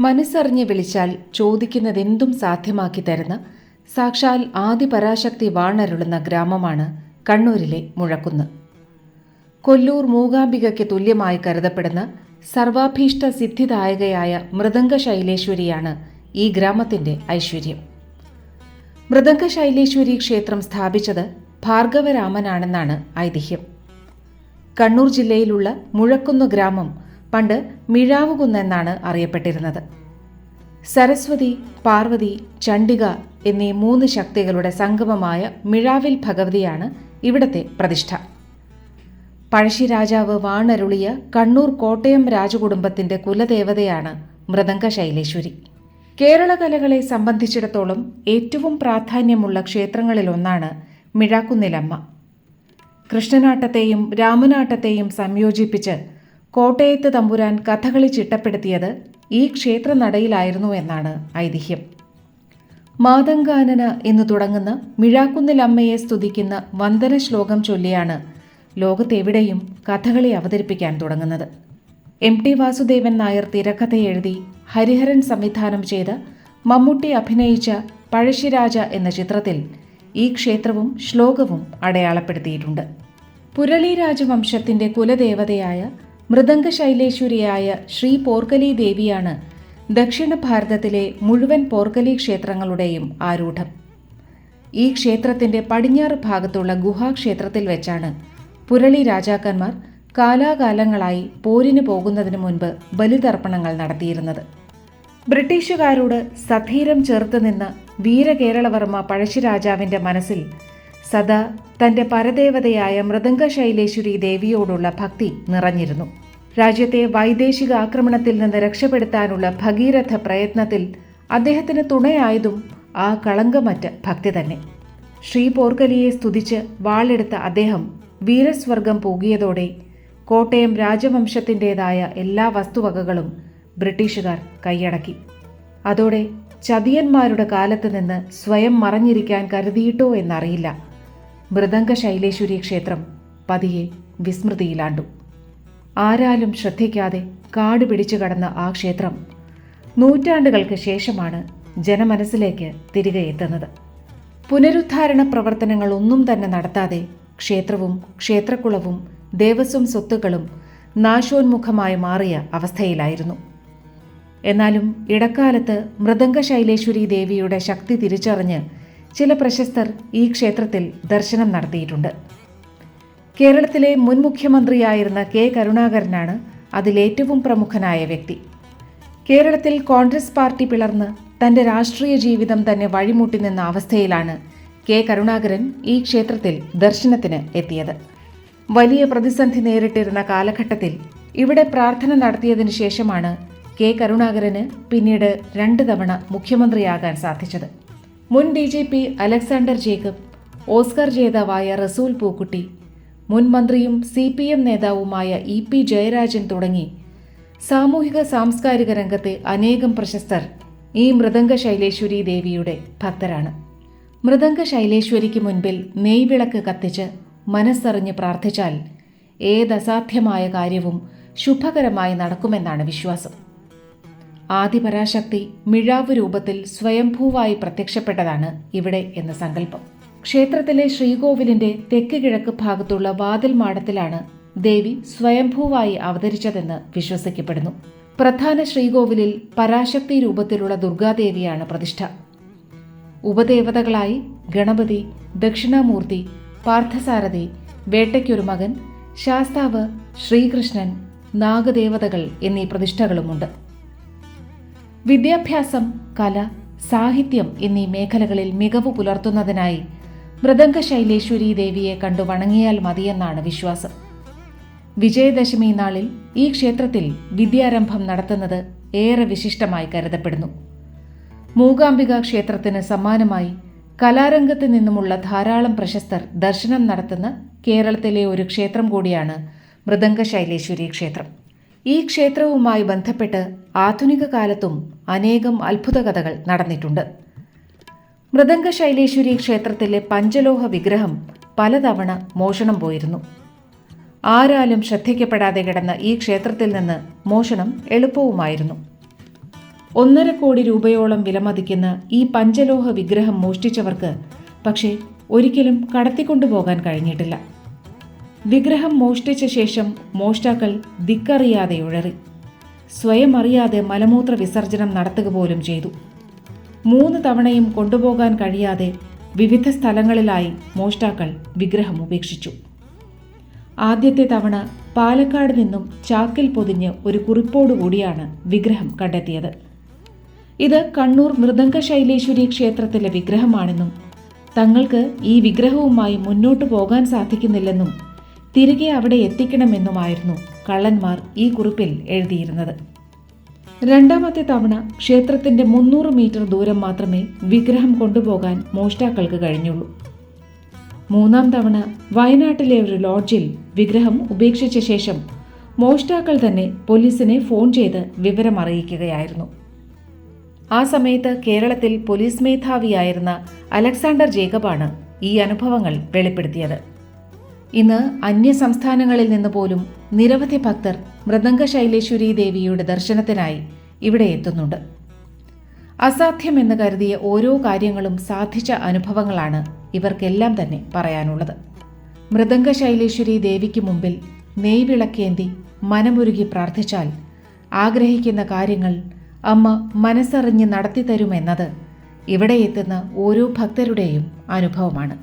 മനസ്സറിഞ്ഞ് വിളിച്ചാൽ ചോദിക്കുന്നതെന്തും സാധ്യമാക്കി തരുന്ന സാക്ഷാൽ ആദിപരാശക്തി വാണരുളുന്ന ഗ്രാമമാണ് കണ്ണൂരിലെ മുഴക്കുന്ന്. കൊല്ലൂർ മൂകാംബികയ്ക്ക് തുല്യമായി കരുതപ്പെടുന്ന സർവാഭീഷ്ട സിദ്ധിദായകയായ മൃദംഗ ശൈലേശ്വരിയാണ് ഈ ഗ്രാമത്തിന്റെ ഐശ്വര്യം. മൃദംഗ ശൈലേശ്വരി ക്ഷേത്രം സ്ഥാപിച്ചത് ഭാർഗവരാമനാണെന്നാണ് ഐതിഹ്യം. കണ്ണൂർ ജില്ലയിലുള്ള മുഴക്കുന്ന് ഗ്രാമം പണ്ട് മിഴാവുകുന്ന് എന്നാണ് അറിയപ്പെട്ടിരുന്നത്. സരസ്വതി പാർവതി ചണ്ഡിക എന്നീ മൂന്ന് ശക്തികളുടെ സംഗമമായ മിഴാവിൽ ഭഗവതിയാണ് ഇവിടത്തെ പ്രതിഷ്ഠ. പഴശ്ശി രാജാവ് വാണരുളിയ കണ്ണൂർ കോട്ടയം രാജകുടുംബത്തിന്റെ കുലദേവതയാണ് മൃദംഗ ശൈലേശ്വരി കേരള കലകളെ സംബന്ധിച്ചിടത്തോളം ഏറ്റവും പ്രാധാന്യമുള്ള ക്ഷേത്രങ്ങളിലൊന്നാണ് മിഴാക്കുന്നിലമ്മ. കൃഷ്ണനാട്ടത്തെയും രാമനാട്ടത്തെയും സംയോജിപ്പിച്ച് കോട്ടയത്ത് തമ്പുരാൻ കഥകളി ചിട്ടപ്പെടുത്തിയത് ഈ ക്ഷേത്രനടയിലായിരുന്നു എന്നാണ് ഐതിഹ്യം. മാതങ്കാനന എന്നു തുടങ്ങുന്ന മിഴാക്കുന്നിലമ്മയെ സ്തുതിക്കുന്ന വന്ദന ശ്ലോകം ചൊല്ലിയാണ് ലോകത്തെവിടെയും കഥകളി അവതരിപ്പിക്കാൻ തുടങ്ങുന്നത്. എം ടി വാസുദേവൻ നായർ തിരക്കഥ എഴുതി ഹരിഹരൻ സംവിധാനം ചെയ്ത് മമ്മൂട്ടി അഭിനയിച്ച പഴശ്ശിരാജ എന്ന ചിത്രത്തിൽ ഈ ക്ഷേത്രവും ശ്ലോകവും അടയാളപ്പെടുത്തിയിട്ടുണ്ട്. പുരളി രാജവംശത്തിന്റെ കുലദേവതയായ മൃദംഗ ശൈലേശ്വരിയായ ശ്രീ പോർക്കലി ദേവിയാണ് ദക്ഷിണ ഭാരതത്തിലെ മുഴുവൻ പോർക്കലി ക്ഷേത്രങ്ങളുടെയും ആരൂഢം. ഈ ക്ഷേത്രത്തിന്റെ പടിഞ്ഞാറ് ഭാഗത്തുള്ള ഗുഹാക്ഷേത്രത്തിൽ വെച്ചാണ് പുരളി രാജാക്കന്മാർ കാലാകാലങ്ങളായി പോരിന് പോകുന്നതിനു മുൻപ് ബലിതർപ്പണങ്ങൾ നടത്തിയിരുന്നത്. ബ്രിട്ടീഷുകാരോട് സധീരം ചേർത്ത് നിന്ന് വീരകേരളവർമ്മ പഴശ്ശിരാജാവിന്റെ മനസ്സിൽ സദാ തന്റെ പരദേവതയായ മൃദംഗ ശൈലേശ്വരി ദേവിയോടുള്ള ഭക്തി നിറഞ്ഞിരുന്നു. രാജ്യത്തെ വൈദേശിക ആക്രമണത്തിൽ നിന്ന് രക്ഷപ്പെടുത്താനുള്ള ഭഗീരഥ പ്രയത്നത്തിൽ അദ്ദേഹത്തിന് തുണയായതും ആ കളങ്കമറ്റ ഭക്തി തന്നെ. ശ്രീ പോർക്കലിയെ സ്തുതിച്ച് വാളെടുത്ത അദ്ദേഹം വീരസ്വർഗം പൂകിയതോടെ കോട്ടയം രാജവംശത്തിന്റെതായ എല്ലാ വസ്തുവകകളും ബ്രിട്ടീഷുകാർ കൈയടക്കി. അതോടെ ചതിയന്മാരുടെ കാലത്ത് നിന്ന് സ്വയം മറഞ്ഞിരിക്കാൻ കരുതിയിട്ടോ എന്നറിയില്ല. മൃദംഗ ശൈലേശ്വരി ക്ഷേത്രം പതിയെ വിസ്മൃതിയിലാണ്ടു. ആരാലും ശ്രദ്ധിക്കാതെ കാട് പിടിച്ചു കടന്ന ആ ക്ഷേത്രം നൂറ്റാണ്ടുകൾക്ക് ശേഷമാണ് ജനമനസ്സിലേക്ക് തിരികെ എത്തുന്നത്. പുനരുദ്ധാരണ പ്രവർത്തനങ്ങൾ ഒന്നും തന്നെ നടത്താതെ ക്ഷേത്രവും ക്ഷേത്രക്കുളവും ദേവസ്വം സ്വത്തുക്കളും നാശോന്മുഖമായി മാറിയ അവസ്ഥയിലായിരുന്നു. എന്നാലും ഇടക്കാലത്ത് മൃദംഗ ശൈലേശ്വരി ദേവിയുടെ ശക്തി തിരിച്ചറിഞ്ഞ് ചില പ്രശസ്തർ ഈ ക്ഷേത്രത്തിൽ ദർശനം നടത്തിയിട്ടുണ്ട്. കേരളത്തിലെ മുൻ മുഖ്യമന്ത്രിയായിരുന്ന കെ കരുണാകരനാണ് അതിലേറ്റവും പ്രമുഖനായ വ്യക്തി. കേരളത്തിൽ കോൺഗ്രസ് പാർട്ടി പിളർന്ന് തന്റെ രാഷ്ട്രീയ ജീവിതം തന്നെ വഴിമുട്ടി നിന്ന അവസ്ഥയിലാണ് കെ കരുണാകരൻ ഈ ക്ഷേത്രത്തിൽ ദർശനത്തിന് എത്തിയത്. വലിയ പ്രതിസന്ധി നേരിട്ടിരുന്ന കാലഘട്ടത്തിൽ ഇവിടെ പ്രാർത്ഥന നടത്തിയതിനു ശേഷമാണ് കെ കരുണാകരന് പിന്നീട് രണ്ട് തവണ മുഖ്യമന്ത്രിയാകാൻ സാധിച്ചത്. മുൻ D G P Alexander Jacob Oscar ജേതാവായ റസൂൽ പൂക്കുട്ടി മുൻ മന്ത്രിയും സി പി എം നേതാവുമായ ഇ പി ജയരാജൻ തുടങ്ങി സാമൂഹിക സാംസ്കാരിക രംഗത്തെ അനേകം പ്രശസ്തർ ഈ മൃദംഗ ശൈലേശ്വരി ദേവിയുടെ ഭക്തരാണ്. മൃദംഗ ശൈലേശ്വരിക്ക് മുൻപിൽ നെയ്വിളക്ക് കത്തിച്ച് മനസ്സറിഞ്ഞ് പ്രാർത്ഥിച്ചാൽ ഏതസാധ്യമായ കാര്യവും ശുഭകരമായി നടക്കുമെന്നാണ് വിശ്വാസം. ആദിപരാശക്തി മിഴാവ് രൂപത്തിൽ സ്വയംഭൂവായി പ്രത്യക്ഷപ്പെട്ടതാണ് ഇവിടെ എന്ന സങ്കല്പം. ക്ഷേത്രത്തിലെ ശ്രീകോവിലിന്റെ തെക്ക് കിഴക്ക് ഭാഗത്തുള്ള വാതിൽ മാടത്തിലാണ് ദേവി സ്വയംഭൂവായി അവതരിച്ചതെന്ന് വിശ്വസിക്കപ്പെടുന്നു. പ്രധാന ശ്രീകോവിലിൽ പരാശക്തി രൂപത്തിലുള്ള ദുർഗാദേവിയാണ് പ്രതിഷ്ഠ. ഉപദേവതകളായി ഗണപതി ദക്ഷിണാമൂർത്തി പാർത്ഥസാരഥി വേട്ടയ്ക്കൊരു മകൻ ശാസ്താവ് ശ്രീകൃഷ്ണൻ നാഗദേവതകൾ എന്നീ പ്രതിഷ്ഠകളുമുണ്ട്. വിദ്യാഭ്യാസം കല സാഹിത്യം എന്നീ മേഖലകളിൽ മികവ് പുലർത്തുന്നതിനായി മൃദംഗ ശൈലേശ്വരി ദേവിയെ കണ്ടു വണങ്ങിയാൽ മതിയെന്നാണ് വിശ്വാസം. വിജയദശമി നാളിൽ ഈ ക്ഷേത്രത്തിൽ വിദ്യാരംഭം നടത്തുന്നത് ഏറെ വിശിഷ്ടമായി കരുതപ്പെടുന്നു. മൂകാംബിക ക്ഷേത്രത്തിന് സമാനമായി കലാരംഗത്ത് നിന്നുമുള്ള ധാരാളം പ്രശസ്തർ ദർശനം നടത്തുന്ന കേരളത്തിലെ ഒരു ക്ഷേത്രം കൂടിയാണ് മൃദംഗ ശൈലേശ്വരി ക്ഷേത്രം. ഈ ക്ഷേത്രവുമായി ബന്ധപ്പെട്ട് ആധുനിക കാലത്തും അനേകം അത്ഭുത കഥകൾ നടന്നിട്ടുണ്ട്. മൃദംഗ ശൈലേശ്വരി ക്ഷേത്രത്തിലെ പഞ്ചലോഹ വിഗ്രഹം പലതവണ മോഷണം പോയിരുന്നു. ആരാലും ശ്രദ്ധിക്കപ്പെടാതെ കിടന്ന ഈ ക്ഷേത്രത്തിൽ നിന്ന് മോഷണം എളുപ്പവുമായിരുന്നു. ഒന്നര കോടി രൂപയോളം വിലമതിക്കുന്ന ഈ പഞ്ചലോഹ വിഗ്രഹം മോഷ്ടിച്ചവർക്ക് പക്ഷേ ഒരിക്കലും കടത്തിക്കൊണ്ടുപോകാൻ കഴിഞ്ഞിട്ടില്ല. വിഗ്രഹം മോഷ്ടിച്ച ശേഷം മോഷ്ടാക്കൾ ദിക്കറിയാതെ ഉഴറി. സ്വയം അറിയാതെ മലമൂത്ര വിസർജനം നടത്തുക പോലും ചെയ്തു. മൂന്ന് തവണയും കൊണ്ടുപോകാൻ കഴിയാതെ വിവിധ സ്ഥലങ്ങളിലായി മോഷ്ടാക്കൾ വിഗ്രഹം ഉപേക്ഷിച്ചു. ആദ്യത്തെ തവണ പാലക്കാട് നിന്നും ചാക്കിൽ പൊതിഞ്ഞ് ഒരു കുറിപ്പോടുകൂടിയാണ് വിഗ്രഹം കണ്ടെത്തിയത്. ഇത് കണ്ണൂർ മൃദംഗശൈലേശ്വരി ക്ഷേത്രത്തിലെ വിഗ്രഹമാണെന്നും തങ്ങൾക്ക് ഈ വിഗ്രഹവുമായി മുന്നോട്ടു പോകാൻ സാധിക്കുന്നില്ലെന്നും തിരികെ അവിടെ എത്തിക്കണമെന്നുമായിരുന്നു കള്ളന്മാർ ഈ കുറിപ്പിൽ എഴുതിയിരുന്നത്. രണ്ടാമത്തെ തവണ ക്ഷേത്രത്തിന്റെ മുന്നൂറ് മീറ്റർ ദൂരം മാത്രമേ വിഗ്രഹം കൊണ്ടുപോകാൻ മോഷ്ടാക്കൾക്ക് കഴിഞ്ഞുള്ളൂ. മൂന്നാം തവണ വയനാട്ടിലെ ഒരു ലോഡ്ജിൽ വിഗ്രഹം ഉപേക്ഷിച്ച ശേഷം മോഷ്ടാക്കൾ തന്നെ പോലീസിനെ ഫോൺ ചെയ്ത് വിവരം അറിയിക്കുകയായിരുന്നു ആ സമയത്ത് കേരളത്തിൽ പോലീസ് മേധാവിയായിരുന്ന അലക്സാണ്ടർ ജേക്കബാണ് ഈ അനുഭവങ്ങൾ വെളിപ്പെടുത്തിയത്. ഇന്ന് അന്യസംസ്ഥാനങ്ങളിൽ നിന്ന് പോലും നിരവധി ഭക്തർ മൃദംഗ ശൈലേശ്വരി ദേവിയുടെ ദർശനത്തിനായി ഇവിടെ എത്തുന്നുണ്ട്. അസാധ്യമെന്ന് കരുതിയ ഓരോ കാര്യങ്ങളും സാധിച്ച അനുഭവങ്ങളാണ് ഇവർക്കെല്ലാം തന്നെ പറയാനുള്ളത്. മൃദംഗ ശൈലേശ്വരി ദേവിക്ക് മുമ്പിൽ നെയ്വിളക്കേന്തി മനമുരുകി പ്രാർത്ഥിച്ചാൽ ആഗ്രഹിക്കുന്ന കാര്യങ്ങൾ അമ്മ മനസ്സറിഞ്ഞ് നടത്തിത്തരുമെന്നത് ഇവിടെ എത്തുന്ന ഓരോ ഭക്തരുടെയും അനുഭവമാണ്.